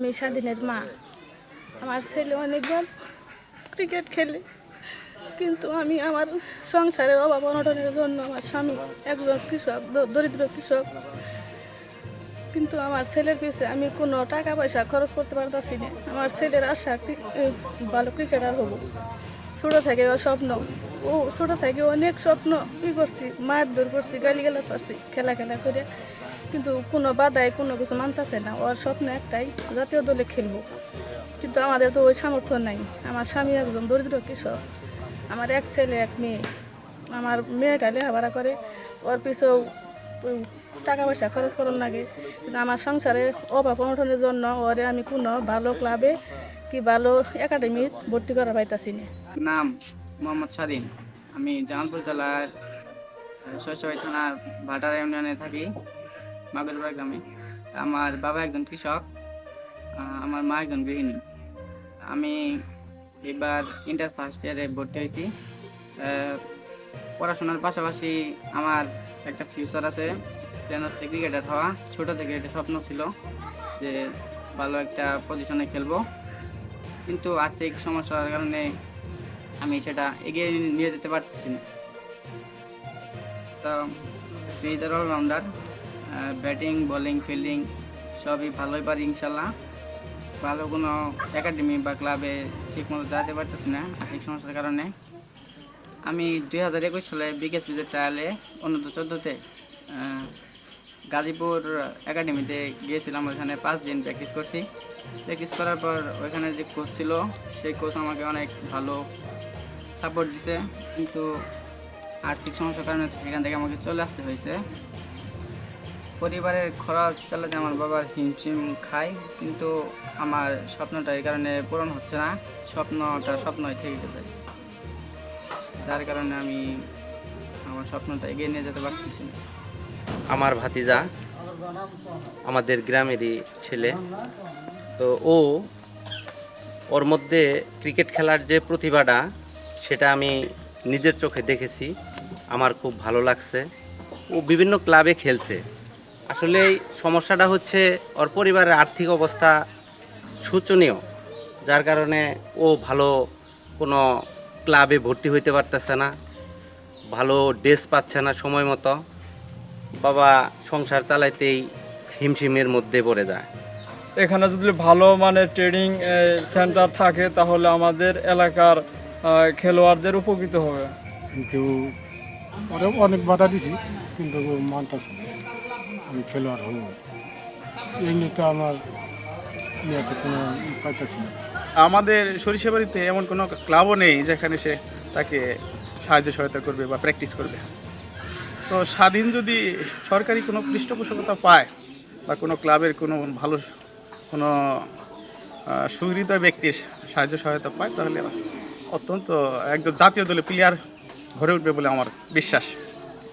আমি স্বাধীনের মা। আমার ছেলে অনেকবার ক্রিকেট খেলে। কিন্তু আমি আমার সংসারের অভাব অনটনের জন্য আমার স্বামী একজন কৃষক দরিদ্র কৃষক। কিন্তু আমার ছেলের পিছে আমি কোনো টাকা পয়সা খরচ করতে পারতাছি না। আমার ছেলের আশা ভালো ক্রিকেটার হব। ছোটো থেকে ও স্বপ্ন, ও ছোটো থেকে অনেক স্বপ্ন ই করছি মার দূর করছি গালি গালা করছি, খেলা খেলা করে। কিন্তু কোনো বাধায় কোনো কিছু মানতেছে না। ওর স্বপ্ন একটাই, জাতীয় দলে খেলব। কিন্তু আমাদের তো ওই সামর্থ্য নাই। আমার স্বামী একজন দরিদ্র কৃষক। আমার এক ছেলে, এক মেয়ে। আমার মেয়েটা লেখাপড়া করে। ওর পিছেও টাকা পয়সা খরচ করার লাগে। কিন্তু আমার সংসারে অভাব অনটনের জন্য ওরে আমি কোনো ভালো ক্লাবে কি ভালো একাডেমি ভর্তি করা পাইতাছি না। নাম মোহাম্মদ স্বাধীন আমি জামালপুর জেলার শৈশবাই থানার ভাটারা ইউনিয়নে থাকি। মাগুরপাড়া গ্রামে। আমার বাবা একজন কৃষক আমার মা একজন গৃহিণী। আমি এবার ইন্টার ফার্স্ট ইয়ারে ভর্তি হয়েছি। পড়াশোনার পাশাপাশি আমার একটা ফিউচার আছে। প্ল্যান হচ্ছে ক্রিকেটার হওয়া। ছোটো থেকে এটা স্বপ্ন ছিল যে ভালো একটা পজিশনে খেলব। কিন্তু আর্থিক সমস্যার কারণে আমি সেটা এগিয়ে নিয়ে যেতে পারতেছি না। তো মেয়েদের অলরাউন্ডার ব্যাটিং বোলিং ফিল্ডিং সবই ভালোই পারি ইনশাল্লাহ। ভালো কোনো একাডেমি বা ক্লাবে ঠিকমতো যেতে পারতেছি না আর্থিক সমস্যার কারণে। আমি দুই হাজার একুশ সালে বিকেএস বিজের ট্রায়ালে অনূর্ধ্ব চোদ্দোতে গাজীপুর একাডেমিতে গিয়েছিলাম। ওইখানে পাঁচ দিন প্র্যাকটিস করছি। প্র্যাকটিস করার পর ওইখানে যে কোচ ছিল, সেই কোচ আমাকে অনেক ভালো সাপোর্ট দিছে। কিন্তু আর্থিক সমস্যার কারণে সেখান থেকে আমাকে চলে আসতে হয়েছে। পরিবারের খরচ চালাতে আমার বাবার হিমশিম খায় কিন্তু আমার স্বপ্নটা এই কারণে পূরণ হচ্ছে না। স্বপ্নটা স্বপ্নই থেকে যায় যার কারণে আমি আমার স্বপ্নটা এগিয়ে নিয়ে যেতে পারতেছি না। আমার ভাতিজা, আমাদের গ্রামেরই ছেলে। তো ও, ওর মধ্যে ক্রিকেট খেলার যে প্রতিভাটা, সেটা আমি নিজের চোখে দেখেছি। আমার খুব ভালো লাগছে। ও বিভিন্ন ক্লাবে খেলছে। আসলে এই সমস্যাটা হচ্ছে ওর পরিবারের আর্থিক অবস্থা শোচনীয় যার কারণে ও ভালো কোনো ক্লাবে ভর্তি হইতে পারতেছে না ভালো ড্রেস পাচ্ছে না সময় মতো। বাবা সংসার চালাইতেই হিমশিমের মধ্যে পড়ে যায়। এখানে যদি ভালো মানের ট্রেনিং সেন্টার থাকে তাহলে আমাদের এলাকার খেলোয়াড়দের উপকৃত হবে। কিন্তু অনেক বাধা দিছি কিন্তু মানতেছে না। আমি খেলোয়াড় হব এমনিতে আমার মেয়েতে কোনো পাইতেছি না। আমাদের সরিষাবাড়িতে এমন কোনো ক্লাবও নেই যেখানে সে তাকে সাহায্য সহায়তা করবে বা প্র্যাকটিস করবে। তো স্বাধীন যদি সরকারি কোনো পৃষ্ঠপোষকতা পায় বা কোনো ক্লাবের কোনো ভালো কোনো সুহৃদয় ব্যক্তির সাহায্য সহায়তা পায়, তাহলে অত্যন্ত একদম জাতীয় দলে প্লেয়ার গড়ে উঠবে বলে আমার বিশ্বাস।